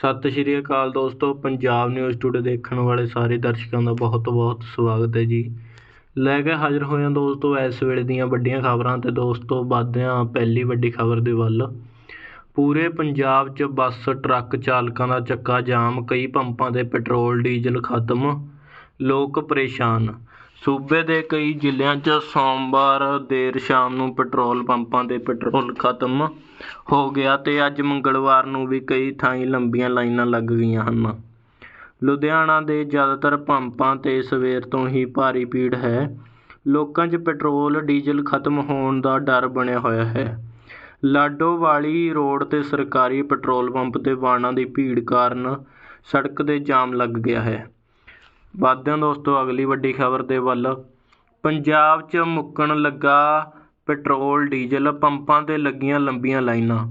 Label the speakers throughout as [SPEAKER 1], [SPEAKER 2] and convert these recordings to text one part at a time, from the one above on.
[SPEAKER 1] ਸਤਿ ਸ਼੍ਰੀ ਅਕਾਲ ਦੋਸਤੋ, Punjab news today ਦੇਖਣ ਵਾਲੇ ਸਾਰੇ ਦਰਸ਼ਕਾਂ ਦਾ ਬਹੁਤ-ਬਹੁਤ ਸਵਾਗਤ ਹੈ ਜੀ। ਲੈ ਕੇ ਹਾਜ਼ਰ ਹੋਏ ਹਾਂ ਦੋਸਤੋ, ਇਸ ਵੇਲੇ ਦੀਆਂ ਵੱਡੀਆਂ ਖਬਰਾਂ ਤੇ ਦੋਸਤੋ ਵੱਧਦੇ ਹਾਂ ਪਹਿਲੀ ਵੱਡੀ ਖਬਰ ਦੇ ਵੱਲ। ਪੂਰੇ ਪੰਜਾਬ 'ਚ ਬੱਸ ਟਰੱਕ ਚਾਲਕਾਂ ਦਾ ਚੱਕਾ ਜਾਮ, ਕਈ ਪੰਪਾਂ ਤੇ ਪੈਟਰੋਲ, ਡੀਜ਼ਲ ਖਤਮ, ਲੋਕ ਪਰੇਸ਼ਾਨ। ਸੂਬੇ ਦੇ ਕਈ ਜ਼ਿਲ੍ਹਿਆਂ 'ਚ ਸੋਮਵਾਰ ਦੇਰ ਸ਼ਾਮ ਨੂੰ ਪੈਟਰੋਲ ਪੰਪਾਂ ਤੇ ਪੈਟਰੋਲ ਖਤਮ ਹੋ ਗਿਆ ਅਤੇ ਅੱਜ ਮੰਗਲਵਾਰ ਨੂੰ ਵੀ ਕਈ ਥਾਈਂ ਲੰਬੀਆਂ ਲਾਈਨਾਂ ਲੱਗ ਗਈਆਂ ਹਨ। ਲੁਧਿਆਣਾ ਦੇ ਜ਼ਿਆਦਾਤਰ ਪੰਪਾਂ ਤੇ ਸਵੇਰ ਤੋਂ ਹੀ ਭਾਰੀ ਭੀੜ ਹੈ। ਲੋਕਾਂ 'ਚ ਪੈਟਰੋਲ, ਡੀਜ਼ਲ ਖਤਮ ਹੋਣ ਦਾ ਡਰ ਬਣਿਆ ਹੋਇਆ ਹੈ। ਲਾਡੋਵਾਲੀ ਰੋਡ ਤੇ ਸਰਕਾਰੀ ਪੈਟਰੋਲ ਪੰਪ ਤੇ ਵਾਹਨਾਂ ਦੀ ਭੀੜ ਕਾਰਨ ਸੜਕ 'ਤੇ ਜਾਮ ਲੱਗ ਗਿਆ ਹੈ। ਵੱਧਦੇ ਹਾਂ ਦੋਸਤੋ, ਅਗਲੀ ਵੱਡੀ ਖਬਰ ਦੇ ਵੱਲ। ਪੰਜਾਬ 'ਚ ਮੁੱਕਣ ਲੱਗਾ ਪੈਟਰੋਲ, ਡੀਜ਼ਲ ਪੰਪਾਂ ਤੇ ਲੱਗੀਆਂ ਲੰਬੀਆਂ ਲਾਈਨਾਂ।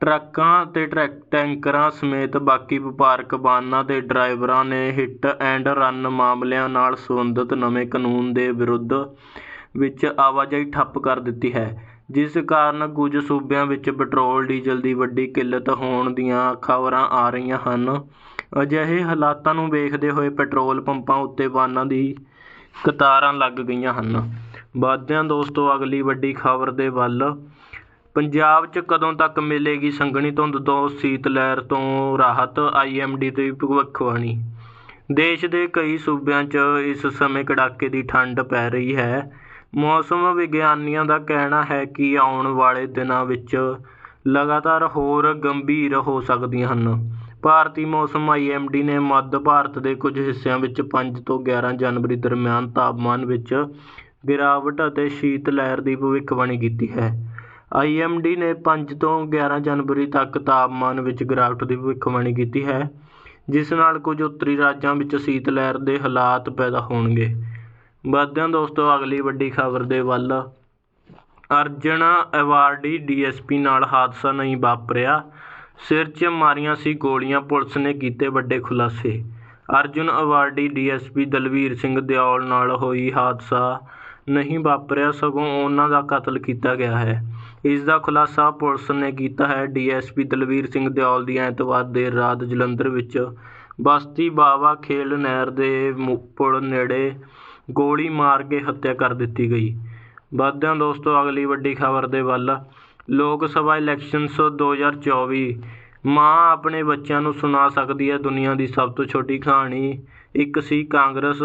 [SPEAKER 1] ਟਰੱਕਾਂ ਅਤੇ ਟਰੈਕ ਟੈਂਕਰਾਂ ਸਮੇਤ ਬਾਕੀ ਵਪਾਰਕ ਵਾਹਨਾਂ ਦੇ ਡਰਾਈਵਰਾਂ ਨੇ ਹਿੱਟ ਐਂਡ ਰਨ ਮਾਮਲਿਆਂ ਨਾਲ ਸੰਬੰਧਿਤ ਨਵੇਂ ਕਾਨੂੰਨ ਦੇ ਵਿਰੁੱਧ ਵਿੱਚ ਆਵਾਜਾਈ ਠੱਪ ਕਰ ਦਿੱਤੀ ਹੈ, ਜਿਸ ਕਾਰਨ ਕੁਝ ਸੂਬਿਆਂ ਵਿੱਚ ਪੈਟਰੋਲ, ਡੀਜ਼ਲ ਦੀ ਵੱਡੀ ਕਿੱਲਤ ਹੋਣ ਦੀਆਂ ਖਬਰਾਂ ਆ ਰਹੀਆਂ ਹਨ। ਅਜਿਹੇ ਹਾਲਾਤਾਂ ਨੂੰ ਵੇਖਦੇ ਹੋਏ ਪੈਟਰੋਲ ਪੰਪਾਂ ਉੱਤੇ ਵਾਹਨਾਂ ਦੀ ਕਤਾਰਾਂ ਲੱਗ ਗਈਆਂ ਹਨ। ਵੱਧਦੇ ਦੋਸਤੋ, ਅਗਲੀ ਵੱਡੀ ਖਬਰ ਦੇ ਵੱਲ। ਪੰਜਾਬ 'ਚ ਕਦੋਂ ਤੱਕ ਮਿਲੇਗੀ ਸੰਘਣੀ ਧੁੰਦ ਤੋਂ ਸੀਤ ਲਹਿਰ ਤੋਂ ਰਾਹਤ? ਆਈਐਮਡੀ ਦੀ ਭਵਿੱਖਬਾਣੀ। ਦੇਸ਼ ਦੇ ਕਈ ਸੂਬਿਆਂ 'ਚ ਇਸ ਸਮੇਂ ਕੜਾਕੇ ਦੀ ਠੰਡ ਪੈ ਰਹੀ ਹੈ। ਮੌਸਮ ਵਿਗਿਆਨੀਆਂ ਦਾ ਕਹਿਣਾ ਹੈ ਕਿ ਆਉਣ ਵਾਲੇ ਦਿਨਾਂ ਵਿੱਚ ਲਗਾਤਾਰ ਹੋਰ ਗੰਭੀਰ ਹੋ ਸਕਦੀਆਂ ਹਨ। ਭਾਰਤੀ ਮੌਸਮ ਆਈਐਮਡੀ ਨੇ ਮੱਧ ਭਾਰਤ ਦੇ ਕੁਝ ਹਿੱਸਿਆਂ ਵਿੱਚ ਪੰਜ ਤੋਂ 11 ਜਨਵਰੀ ਦਰਮਿਆਨ ਤਾਪਮਾਨ ਵਿੱਚ ਗਿਰਾਵਟ ਅਤੇ ਸ਼ੀਤ ਲਹਿਰ ਦੀ ਭਵਿੱਖਬਾਣੀ ਕੀਤੀ ਹੈ। ਆਈਐਮਡੀ ਨੇ ਪੰਜ ਤੋਂ 11 ਜਨਵਰੀ ਤੱਕ ਤਾਪਮਾਨ ਵਿੱਚ ਗਿਰਾਵਟ ਦੀ ਭਵਿੱਖਬਾਣੀ ਕੀਤੀ ਹੈ, ਜਿਸ ਨਾਲ ਕੁਝ ਉੱਤਰੀ ਰਾਜਾਂ ਵਿੱਚ ਸੀਤ ਲਹਿਰ ਦੇ ਹਾਲਾਤ ਪੈਦਾ ਹੋਣਗੇ। ਵੱਧਦੇ ਦੋਸਤੋ, ਅਗਲੀ ਵੱਡੀ ਖਬਰ ਦੇ ਵੱਲ ਅਰਜਨ ਐਵਾਰਡੀ ਡੀਐਸਪੀ ਨਾਲ ਹਾਦਸਾ ਨਹੀਂ ਵਾਪਰਿਆ। ਸਿਰ 'ਚ ਮਾਰੀਆਂ ਸੀ ਗੋਲੀਆਂ, ਪੁਲਿਸ ਨੇ ਕੀਤੇ ਵੱਡੇ ਖੁਲਾਸੇ। ਅਰਜੁਨ ਅਵਾਰਡੀ ਡੀਐਸਪੀ ਦਲਵੀਰ ਸਿੰਘ ਦਿਓਲ ਨਾਲ ਹੋਈ ਹਾਦਸਾ ਨਹੀਂ ਵਾਪਰਿਆ, ਸਗੋਂ ਉਹਨਾਂ ਦਾ ਕਤਲ ਕੀਤਾ ਗਿਆ ਹੈ। ਇਸ ਦਾ ਖੁਲਾਸਾ ਪੁਲਿਸ ਨੇ ਕੀਤਾ ਹੈ। ਡੀਐਸਪੀ ਦਲਵੀਰ ਸਿੰਘ ਦਿਓਲ ਦੀ ਐਤਵਾਰ ਦੇਰ ਰਾਤ ਜਲੰਧਰ ਵਿੱਚ ਬਸਤੀ ਬਾਵਾ ਖੇਲ ਨਹਿਰ ਦੇ ਪੁਲ ਨੇੜੇ ਗੋਲੀ ਮਾਰ ਕੇ ਹੱਤਿਆ ਕਰ ਦਿੱਤੀ ਗਈ। ਵੱਧਦੇ ਦੋਸਤੋ, ਅਗਲੀ ਵੱਡੀ ਖਬਰ ਦੇ ਵੱਲ ਲੋਕ ਸਭਾ ਇਲੈਕਸ਼ਨ ਦੋ ਹਜ਼ਾਰ ਚੌਵੀ। ਮਾਂ ਆਪਣੇ ਬੱਚਿਆਂ ਨੂੰ ਸੁਣਾ ਸਕਦੀ ਹੈ ਦੁਨੀਆ ਦੀ ਸਭ ਤੋਂ ਛੋਟੀ ਕਹਾਣੀ। ਇੱਕ ਸੀ ਕਾਂਗਰਸ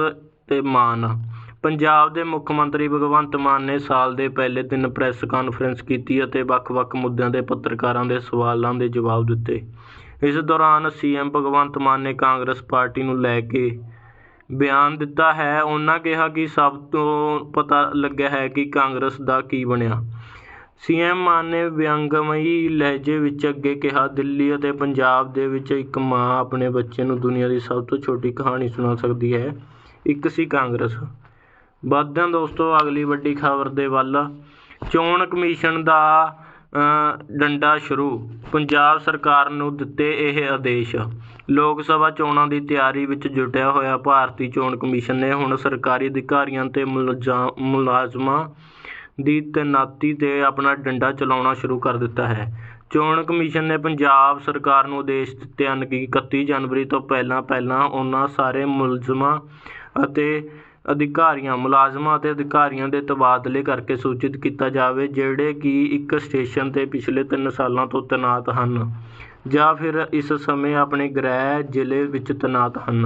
[SPEAKER 1] ਤੇ ਮਾਨ। ਪੰਜਾਬ ਦੇ ਮੁੱਖ ਮੰਤਰੀ ਭਗਵੰਤ ਮਾਨ ਨੇ ਸਾਲ ਦੇ ਪਹਿਲੇ ਦਿਨ ਪ੍ਰੈੱਸ ਕਾਨਫਰੰਸ ਕੀਤੀ ਅਤੇ ਵੱਖ-ਵੱਖ ਮੁੱਦਿਆਂ 'ਤੇ ਪੱਤਰਕਾਰਾਂ ਦੇ ਸਵਾਲਾਂ ਦੇ ਜਵਾਬ ਦਿੱਤੇ। ਇਸ ਦੌਰਾਨ ਸੀ ਸੀਐਮ ਭਗਵੰਤ ਮਾਨ ਨੇ ਕਾਂਗਰਸ ਪਾਰਟੀ ਨੂੰ ਲੈ ਕੇ ਬਿਆਨ ਦਿੱਤਾ ਹੈ। ਉਹਨਾਂ ਕਿਹਾ ਕਿ ਸਭ ਤੋਂ ਪਤਾ ਲੱਗਿਆ ਹੈ ਕਿ ਕਾਂਗਰਸ ਦਾ ਕੀ ਬਣਿਆ। ਸੀਐਮ ਮਾਨ ਨੇ ਵਿਅੰਗਮਈ ਲਹਿਜੇ ਵਿੱਚ ਅੱਗੇ ਕਿਹਾ, ਦਿੱਲੀ ਅਤੇ ਪੰਜਾਬ ਦੇ ਵਿੱਚ ਇੱਕ ਮਾਂ ਆਪਣੇ ਬੱਚੇ ਨੂੰ ਦੁਨੀਆ ਦੀ ਸਭ ਤੋਂ ਛੋਟੀ ਕਹਾਣੀ ਸੁਣਾ ਸਕਦੀ ਹੈ। ਇੱਕ ਸੀ ਕਾਂਗਰਸ। ਵੱਧਦੇ ਹਾਂ ਦੋਸਤੋ, ਅਗਲੀ ਵੱਡੀ ਖਬਰ ਦੇ ਵੱਲ। ਚੋਣ ਕਮਿਸ਼ਨ ਦਾ ਡੰਡਾ ਸ਼ੁਰੂ। ਪੰਜਾਬ ਸਰਕਾਰ ਨੂੰ ਦਿੱਤੇ ਇਹ ਆਦੇਸ਼। ਲੋਕ ਸਭਾ ਚੋਣਾਂ ਦੀ ਤਿਆਰੀ ਵਿੱਚ ਜੁਟਿਆ ਹੋਇਆ ਭਾਰਤੀ ਚੋਣ ਕਮਿਸ਼ਨ ਨੇ ਹੁਣ ਸਰਕਾਰੀ ਅਧਿਕਾਰੀਆਂ ਤੇ ਮੁਲਾਜ਼ਮਾਂ ਦੀ ਤੈਨਾਤੀ ਤੇ ਆਪਣਾ ਡੰਡਾ ਚਲਾਉਣਾ ਸ਼ੁਰੂ ਕਰ ਦਿੱਤਾ ਹੈ। ਚੋਣ ਕਮਿਸ਼ਨ ਨੇ ਪੰਜਾਬ ਸਰਕਾਰ ਨੂੰ ਆਦੇਸ਼ ਦਿੱਤੇ ਹਨ ਕਿ 31 ਜਨਵਰੀ ਤੋਂ ਪਹਿਲਾਂ ਪਹਿਲਾਂ ਉਹਨਾਂ ਸਾਰੇ ਮੁਲਜ਼ਮਾਂ ਅਤੇ ਅਧਿਕਾਰੀਆਂ, ਮੁਲਾਜ਼ਮਾਂ ਅਤੇ ਅਧਿਕਾਰੀਆਂ ਦੇ ਤਬਾਦਲੇ ਕਰਕੇ ਸੂਚਿਤ ਕੀਤਾ ਜਾਵੇ, ਜਿਹੜੇ ਕਿ ਇੱਕ ਸਟੇਸ਼ਨ ਤੇ ਪਿਛਲੇ ਤਿੰਨ ਸਾਲਾਂ ਤੋਂ ਤੈਨਾਤ ਹਨ ਜਾਂ ਫਿਰ ਇਸ ਸਮੇਂ ਆਪਣੇ ਗ੍ਰਹਿ ਜ਼ਿਲ੍ਹੇ ਵਿੱਚ ਤੈਨਾਤ ਹਨ।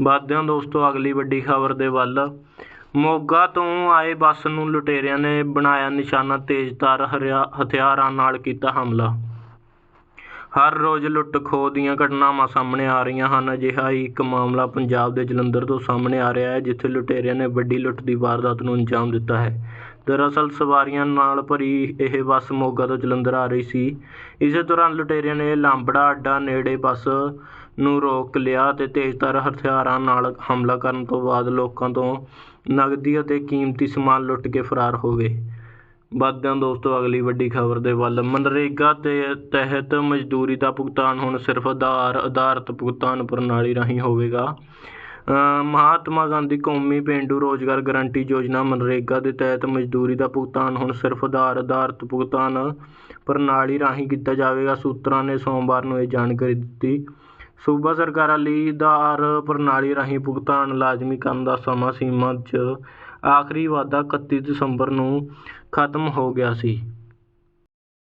[SPEAKER 1] ਵੱਧਦਿਆਂ ਦੋਸਤੋ, ਅਗਲੀ ਵੱਡੀ ਖਬਰ ਦੇ ਵੱਲ ਮੋਗਾ ਤੋਂ ਆਏ ਬੱਸ ਨੂੰ ਲੁਟੇਰਿਆਂ ਨੇ ਬਣਾਇਆ ਨਿਸ਼ਾਨਾ ਤੇਜ਼ਧਾਰ ਹਥਿਆਰਾਂ ਨਾਲ ਕੀਤਾ ਹਮਲਾ। ਹਰ ਰੋਜ਼ ਲੁੱਟ ਖੋਹ ਦੀਆਂ ਘਟਨਾਵਾਂ ਸਾਹਮਣੇ ਆ ਰਹੀਆਂ ਹਨ। ਅਜਿਹਾ ਹੀ ਇੱਕ ਮਾਮਲਾ ਪੰਜਾਬ ਦੇ ਜਲੰਧਰ ਤੋਂ ਸਾਹਮਣੇ ਆ ਰਿਹਾ ਹੈ, ਜਿੱਥੇ ਲੁਟੇਰਿਆਂ ਨੇ ਵੱਡੀ ਲੁੱਟ ਦੀ ਵਾਰਦਾਤ ਨੂੰ ਅੰਜਾਮ ਦਿੱਤਾ ਹੈ। ਦਰਅਸਲ ਸਵਾਰੀਆਂ ਨਾਲ ਭਰੀ ਇਹ ਬੱਸ ਮੋਗਾ ਤੋਂ ਜਲੰਧਰ ਆ ਰਹੀ ਸੀ। ਇਸੇ ਦੌਰਾਨ ਲੁਟੇਰਿਆਂ ਨੇ ਲਾਂਬੜਾ ਅੱਡਾ ਨੇੜੇ ਬੱਸ ਨੂੰ ਰੋਕ ਲਿਆ ਅਤੇ ਤੇਜ਼ਧਾਰ ਹਥਿਆਰਾਂ ਨਾਲ ਹਮਲਾ ਕਰਨ ਤੋਂ ਬਾਅਦ ਲੋਕਾਂ ਤੋਂ ਨਗਦੀ ਅਤੇ ਕੀਮਤੀ ਸਮਾਨ ਲੁੱਟ ਕੇ ਫਰਾਰ ਹੋ ਗਏ। ਵੱਧਦੇ ਹਾਂ ਦੋਸਤੋ, ਅਗਲੀ ਵੱਡੀ ਖਬਰ ਦੇ ਵੱਲ। ਮਨਰੇਗਾ ਦੇ ਤਹਿਤ ਮਜ਼ਦੂਰੀ ਦਾ ਭੁਗਤਾਨ ਹੁਣ ਸਿਰਫ ਆਧਾਰ, ਆਧਾਰਿਤ ਭੁਗਤਾਨ ਪ੍ਰਣਾਲੀ ਰਾਹੀਂ ਹੋਵੇਗਾ। ਮਹਾਤਮਾ ਗਾਂਧੀ ਕੌਮੀ ਪੇਂਡੂ ਰੋਜ਼ਗਾਰ ਗਾਰੰਟੀ ਯੋਜਨਾ ਮਨਰੇਗਾ ਦੇ ਤਹਿਤ ਮਜ਼ਦੂਰੀ ਦਾ ਭੁਗਤਾਨ ਹੁਣ ਸਿਰਫ ਆਧਾਰ, ਆਧਾਰਿਤ ਭੁਗਤਾਨ ਪ੍ਰਣਾਲੀ ਰਾਹੀਂ ਕੀਤਾ ਜਾਵੇਗਾ। ਸੂਤਰਾਂ ਨੇ ਸੋਮਵਾਰ ਨੂੰ ਇਹ ਜਾਣਕਾਰੀ ਦਿੱਤੀ। ਸੂਬਾ ਸਰਕਾਰਾਂ ਲਈ ਆਧਾਰ ਪ੍ਰਣਾਲੀ ਰਾਹੀਂ ਭੁਗਤਾਨ ਲਾਜ਼ਮੀ ਕਰਨ ਦਾ ਸਮਾਂ ਸੀਮਾ 'ਚ ਆਖਰੀ ਵਾਧਾ ਇਕੱਤੀ ਦਸੰਬਰ ਨੂੰ ਖਤਮ ਹੋ ਗਿਆ ਸੀ।